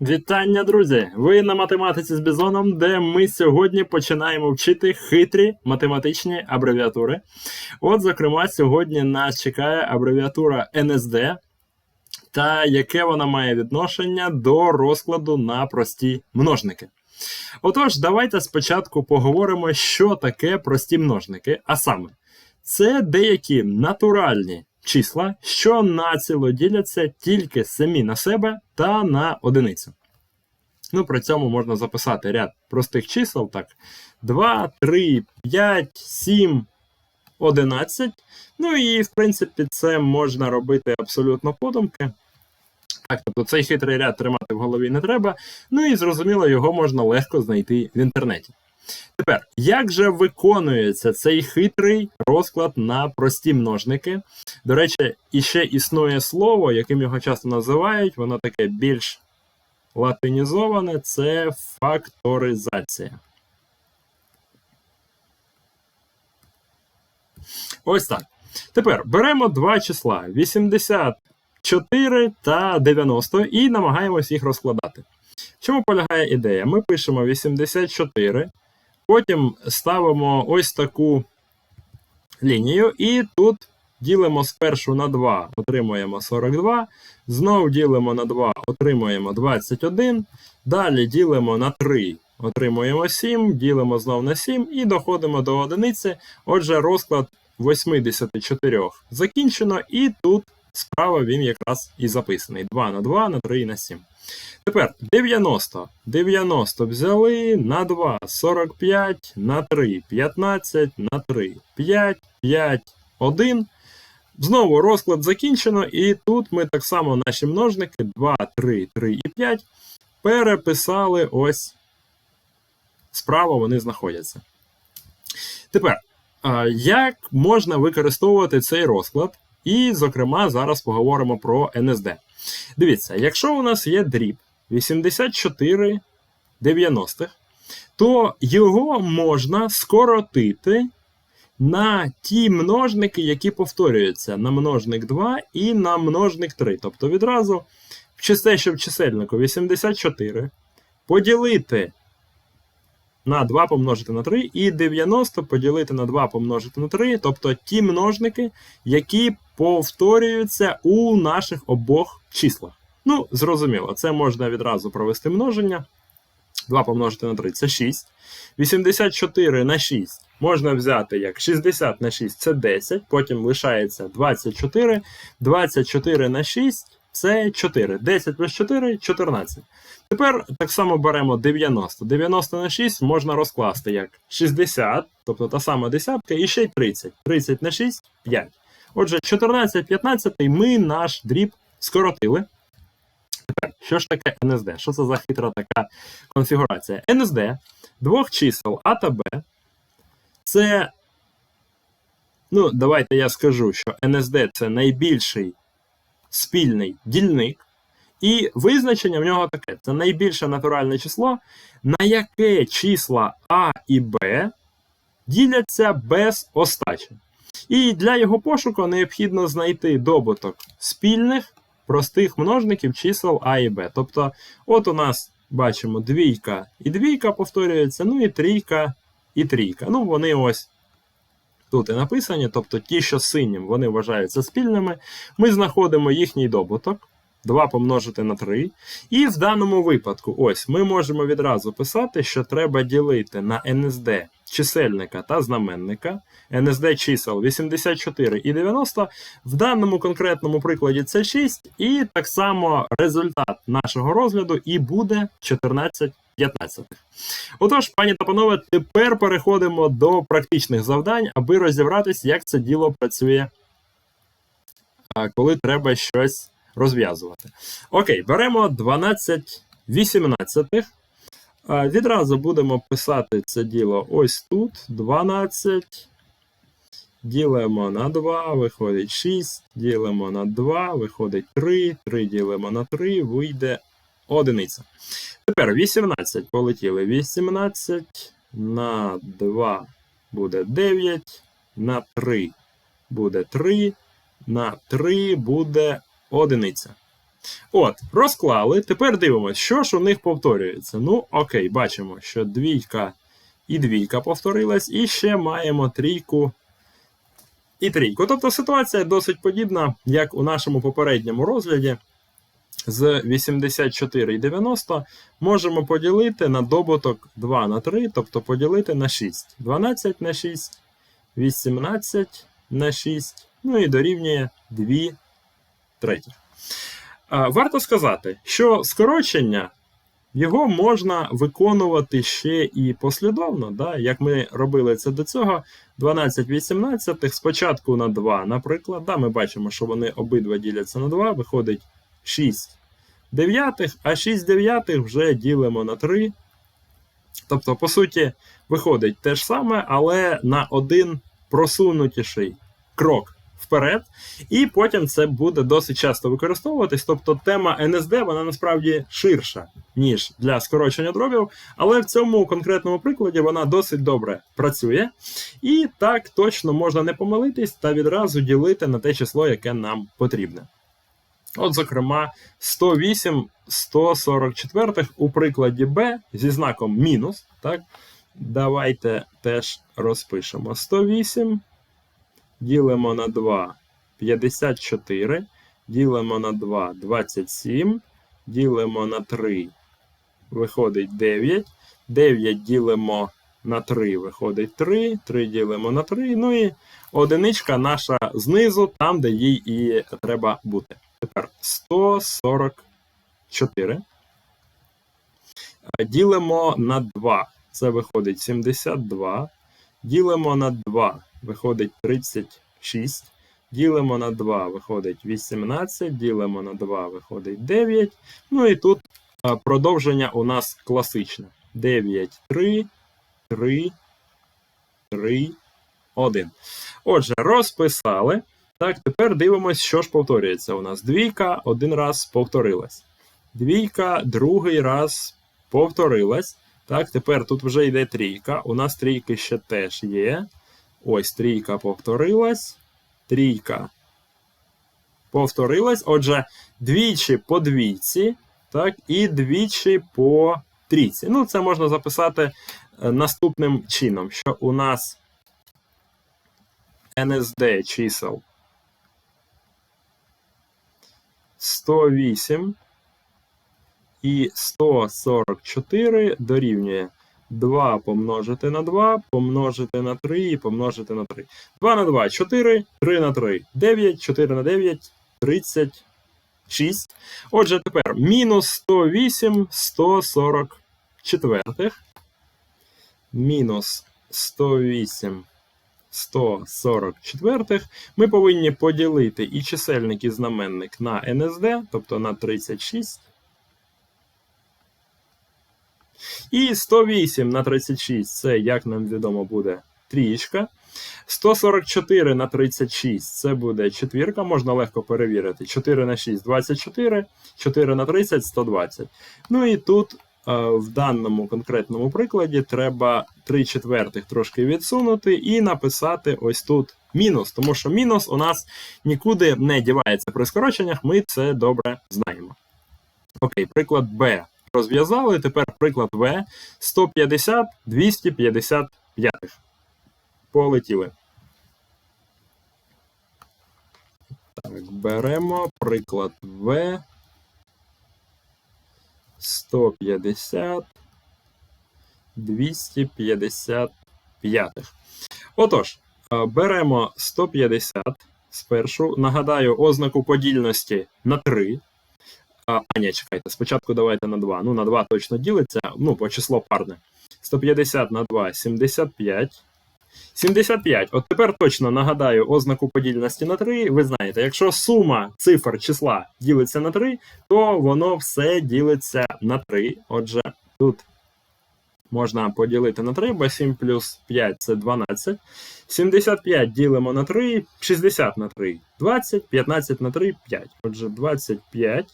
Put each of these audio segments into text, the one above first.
Вітання, друзі! Ви на математиці з Бізоном, де ми сьогодні починаємо вчити хитрі математичні абревіатури. От, зокрема, сьогодні нас чекає абревіатура NSD, та яке вона має відношення до розкладу на прості множники. Отож, давайте спочатку поговоримо, що таке прості множники. А саме, це деякі натуральні числа, що націло діляться тільки самі на себе та на одиницю. Ну, при цьому можна записати ряд простих чисел, так. 2, 3, 5, 7, 11. Ну і, в принципі, це можна робити абсолютно подумки. Так, тобто цей хитрий ряд тримати в голові не треба. Ну і зрозуміло, його можна легко знайти в інтернеті. Тепер, як же виконується цей хитрий розклад на прості множники? До речі, іще існує слово, яким його часто називають, воно таке більш латинізоване це факторизація. Ось так. Тепер беремо два числа: 84 та 90 і намагаємось їх розкладати. В чому полягає ідея? Ми пишемо 84, потім ставимо ось таку лінію, і тут ділимо спершу на 2, отримуємо 42. Знову ділимо на 2, отримуємо 21. Далі ділимо на 3, отримуємо 7, ділимо знову на 7 і доходимо до одиниці. Отже, розклад 84 закінчено, і тут справа він якраз і записаний: 2 на 2, на 3 і на 7. Тепер 90. 90 взяли на 2, 45, на 3, 15, на 3, 5, 5, 1. Знову розклад закінчено, і тут ми так само наші множники 2, 3, 3 і 5 переписали ось справа вони знаходяться. Тепер, як можна використовувати цей розклад? І, зокрема, зараз поговоримо про NSD. Дивіться, якщо у нас є дріб 84-то його можна скоротити на ті множники, які повторюються на множник 2 і на множник 3. Тобто відразу в чисте, в чисельнику 84 поділити на 2 помножити на 3, і 90 поділити на 2 помножити на 3, тобто ті множники, які повторюються у наших обох числах. Ну, зрозуміло, це можна відразу провести множення. 2 помножити на 3 це 6. 84 на 6 можна взяти як 60 на 6 це 10, потім лишається 24. 24 на 6 це 4. 10 плюс 4 14. Тепер так само беремо 90. 90 на 6 можна розкласти як 60, тобто та сама десятка, і ще й 30. 30 на 6 5. Отже, 14, 15 ми наш дріб скоротили. Тепер, що ж таке NSD? Що це за хитра така конфігурація? NSD двох чисел А та Б. Це, ну, давайте я скажу, що NSD це найбільший спільний дільник. І визначення в нього таке: це найбільше натуральне число, на яке числа А і Б діляться без остачі. І для його пошуку необхідно знайти добуток спільних простих множників чисел А і Б. Тобто, от у нас бачимо двійка і двійка повторюється, ну і трійка і трійка. Ну, вони ось тут і написані, тобто ті, що синім, вони вважаються спільними. Ми знаходимо їхній добуток. 2 помножити на 3. І в даному випадку, ось, ми можемо відразу писати, що треба ділити на NSD чисельника та знаменника. NSD чисел 84 і 90. В даному конкретному прикладі це 6. І так само результат нашого розгляду і буде 14 15. Отож, пані та панове, тепер переходимо до практичних завдань, аби розібратися, як це діло працює, коли треба щось розв'язувати. Окей, беремо 12 18. Відразу будемо писати це діло ось тут. 12. Ділимо на 2, виходить 6, ділимо на 2, виходить 3, 3 ділимо на 3, вийде одиниця. Тепер 18 полетіли. 18 на 2 буде 9, на 3 буде 3, на 3 буде одиниця. От, розклали. Тепер дивимося, що ж у них повторюється. Ну, окей, бачимо, що двійка і двійка повторилась, і ще маємо трійку і трійку. Тобто ситуація досить подібна, як у нашому попередньому розгляді. З 84 і 90 можемо поділити на добуток 2 на 3, тобто поділити на 6. 12 на 6, 18 на 6, ну і дорівнює 2 третіх. Варто сказати, що скорочення його можна виконувати ще і послідовно, да? як ми робили це до цього. 12 18 спочатку на 2, наприклад. Да, Ми бачимо, що вони обидва діляться на 2, виходить 6 дев'ятих, а 6 дев'ятих вже ділимо на 3. Тобто, по суті, виходить те ж саме, але на один просунутіший крок вперед. І потім це буде досить часто використовуватись. Тобто тема НСД вона насправді ширша, ніж для скорочення дробів, але в цьому конкретному прикладі вона досить добре працює. І так точно можна не помилитись та відразу ділити на те число, яке нам потрібне. От, зокрема, 108 144 у прикладі Б зі знаком мінус. Так? Давайте теж розпишемо. 108 ділимо на 2 54, ділимо на 2 27, ділимо на 3, виходить 9. 9 ділимо на 3, виходить 3, 3 ділимо на 3. Ну і одиничка наша знизу, там, де їй і треба бути. Тепер 144. Ділимо на 2. Це виходить 72. Ділимо на 2, виходить 36. Ділимо на 2, виходить 18. Ділимо на 2, виходить 9. Ну і тут продовження у нас класичне. 9, 3, 3, 3, 1. Отже, розписали. Так, тепер дивимось, що ж повторюється у нас. Двійка один раз повторилась. Двійка другий раз повторилась. Так, тепер тут вже йде трійка. У нас трійки ще теж є. Ось трійка повторилась. Трійка повторилась. Отже, двічі по двійці, так, і двічі по трійці. Ну, це можна записати е, наступним чином, що у нас NSD чисел 108 і 144 дорівнює 2 помножити на 2, помножити на 3 і помножити на 3. 2 на 2 4, 3 на 3 9, 4 на 9 36. Отже, тепер мінус 108 144. Мінус 108 144 ми повинні поділити і чисельник, і знаменник на НСД, тобто на 36. І 108 на 36 це, як нам відомо, буде трієчка. 144 на 36 це буде четвірка, можна легко перевірити. 4 на 6 24, 4 на 30 120. Ну і тут в даному конкретному прикладі треба 3 четвертих трошки відсунути і написати ось тут мінус, тому що мінус у нас нікуди не дівається при скороченнях, ми це добре знаємо. Окей, приклад Б розв'язали. Тепер приклад В 150 255. Полетіли. Так, беремо приклад В. 150, 255. Отож, беремо 150 спершу. Нагадаю, ознаку подільності на 3. А, ні, чекайте, спочатку давайте на 2. Ну, на 2 точно ділиться, ну, по число парне. 150 на 2 75. 75. От тепер точно нагадаю ознаку подільності на 3. Ви знаєте, якщо сума цифр числа ділиться на 3, то воно все ділиться на 3. Отже, тут можна поділити на 3, бо 7 плюс 5 це 12. 75 ділимо на 3, 60 на 3, 20, 15 на 3, 5. Отже, 25.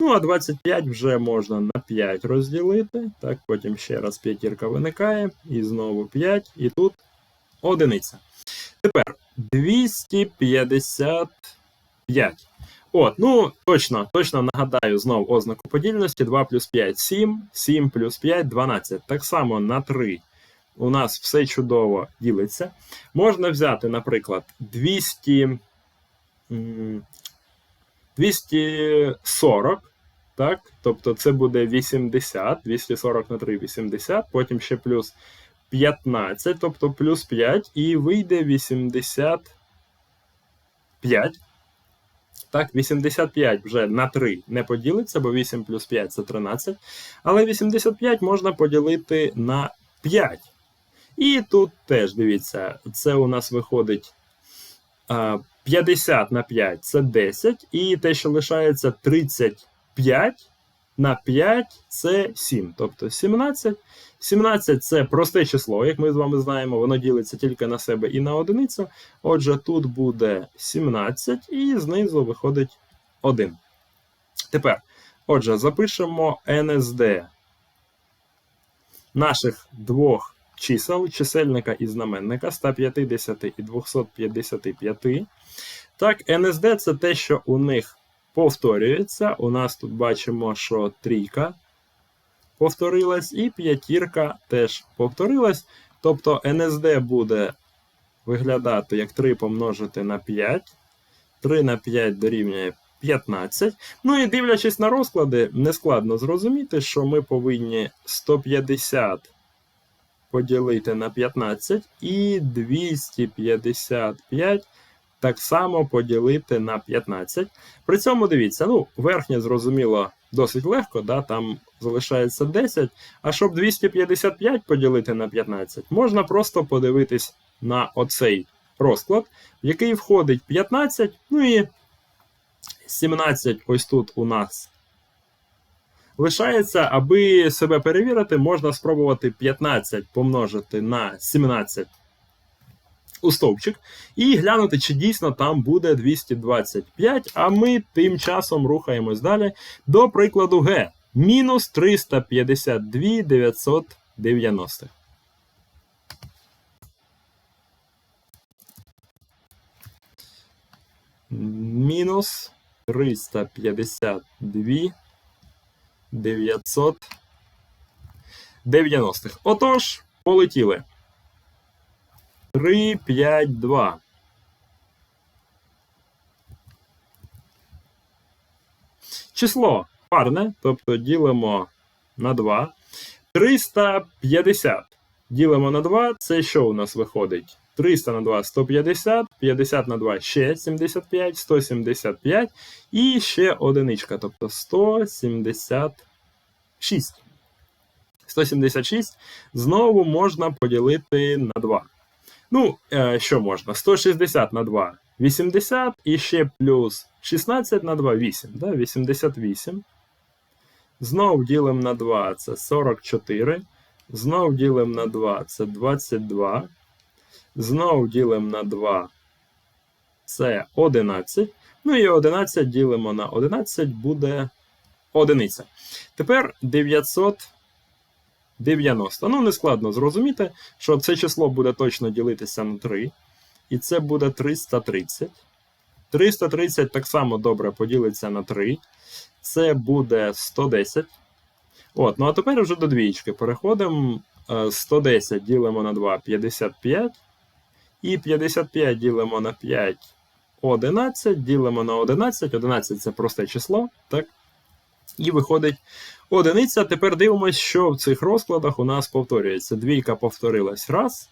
Ну, а 25 вже можна на 5 розділити. Так, потім ще раз п'ятірка виникає, і знову 5, і тут одиниця. Тепер 255. От, ну точно, точно нагадаю знов ознаку подільності 2 плюс 5 7, 7 плюс 5 12. Так само на 3 у нас все чудово ділиться. Можна взяти, наприклад, 200, 240. Так, тобто це буде 80, 240 на 3 80, потім ще плюс 15, тобто плюс 5, і вийде 85. Так, 85 вже на 3 не поділиться, бо 8 плюс 5 це 13. Але 85 можна поділити на 5. І тут теж дивіться, це у нас виходить 50 на 5 це 10. І те, що лишається 35 на 5 це 7. Тобто 17. 17 це просте число, як ми з вами знаємо, воно ділиться тільки на себе і на одиницю. Отже, тут буде 17, і знизу виходить 1. Тепер, отже, запишемо NSD наших двох чисел, чисельника і знаменника 150 і 255. Так, NSD це те, що у них повторюється. У нас тут бачимо, що трійка повторилась, і п'ятірка теж повторилась. Тобто NSD буде виглядати як 3 помножити на 5. 3 на 5 дорівнює 15. Ну і дивлячись на розклади, нескладно зрозуміти, що ми повинні 150 поділити на 15 і 255 так само поділити на 15. При цьому дивіться, ну, верхнє зрозуміло досить легко, да, там залишається 10. А щоб 255 поділити на 15, можна просто подивитись на оцей розклад, в який входить 15, ну і 17 ось тут у нас. Лишається, аби себе перевірити, можна спробувати 15 помножити на 17 у стовпчик і глянути, чи дійсно там буде 225. А ми тим часом рухаємось далі. До прикладу Г. Мінус 352 990. Мінус 352 990. Отож, полетіли. 3, 5, 2. Число парне, тобто ділимо на 2. 350 ділимо на 2. Це що у нас виходить? 300 на 2 150, 50 на 2 ще 75, 175 і ще одиничка, тобто 176. 176 знову можна поділити на 2. Ну, е, що можна? 160 на 2 80 і ще плюс 16 на 2 8. Да? 88. Знов ділимо на 2 це 44. Знов ділимо на 2 це 22. Знов ділимо на 2 це 11. Ну і 11 ділимо на 11 буде одиниця. Тепер 900. 90. Ну, не складно зрозуміти, що це число буде точно ділитися на 3. І це буде 330. 330 так само добре поділиться на 3. Це буде 110. От, ну а тепер вже до двічки. Переходимо. 110 е, ділимо на 2 55. І 55 ділимо на 5 11, ділимо на 11. 11 це просте число. так? І виходить одиниця. Тепер дивимося, що в цих розкладах у нас повторюється. Двійка повторилась раз.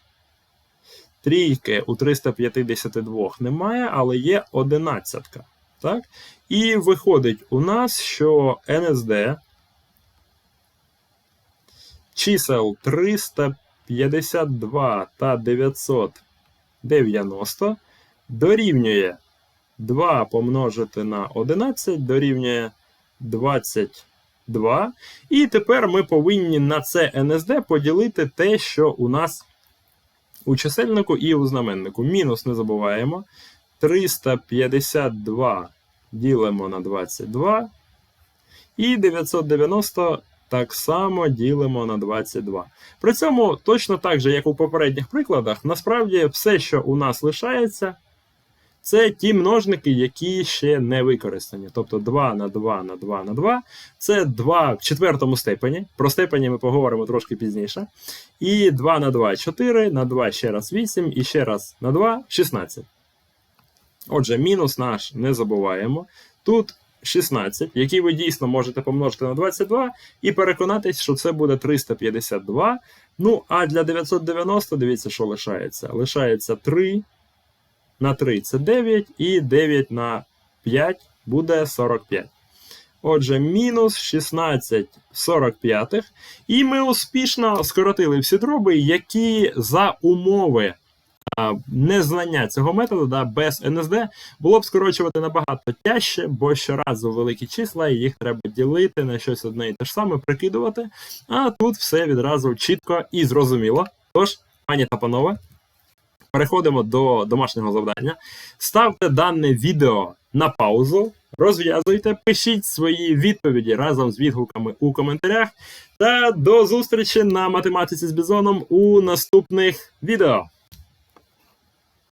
Трійки у 352 немає, але є одинадцятка. Так? І виходить у нас, що NSD чисел 352 та 990 дорівнює 2 помножити на 11 дорівнює 22. І тепер ми повинні на це NSD поділити те, що у нас у чисельнику і у знаменнику. Мінус не забуваємо. 352 ділимо на 22. І 990 так само ділимо на 22. При цьому точно так же, як у попередніх прикладах, насправді все, що у нас лишається, це ті множники, які ще не використані. Тобто 2 на 2 на 2 на 2 це 2 в четвертому степені. Про степені ми поговоримо трошки пізніше. І 2 на 2 4, на 2 ще раз 8, і ще раз на 2 16. Отже, мінус наш не забуваємо. Тут 16, який ви дійсно можете помножити на 22, і переконатись, що це буде 352. Ну, а для 990, дивіться, що лишається. Лишається 3 на 3 це 9, і 9 на 5 буде 45. Отже, мінус 16 45. І ми успішно скоротили всі дроби, які за умови а, незнання цього методу да, без НСД було б скорочувати набагато тяжче, бо щоразу великі числа, і їх треба ділити на щось одне і те ж саме, прикидувати. А тут все відразу чітко і зрозуміло. Тож, пані та панове, переходимо до домашнього завдання. Ставте дане відео на паузу, розв'язуйте, пишіть свої відповіді разом з відгуками у коментарях. Та до зустрічі на математиці з бізоном у наступних відео.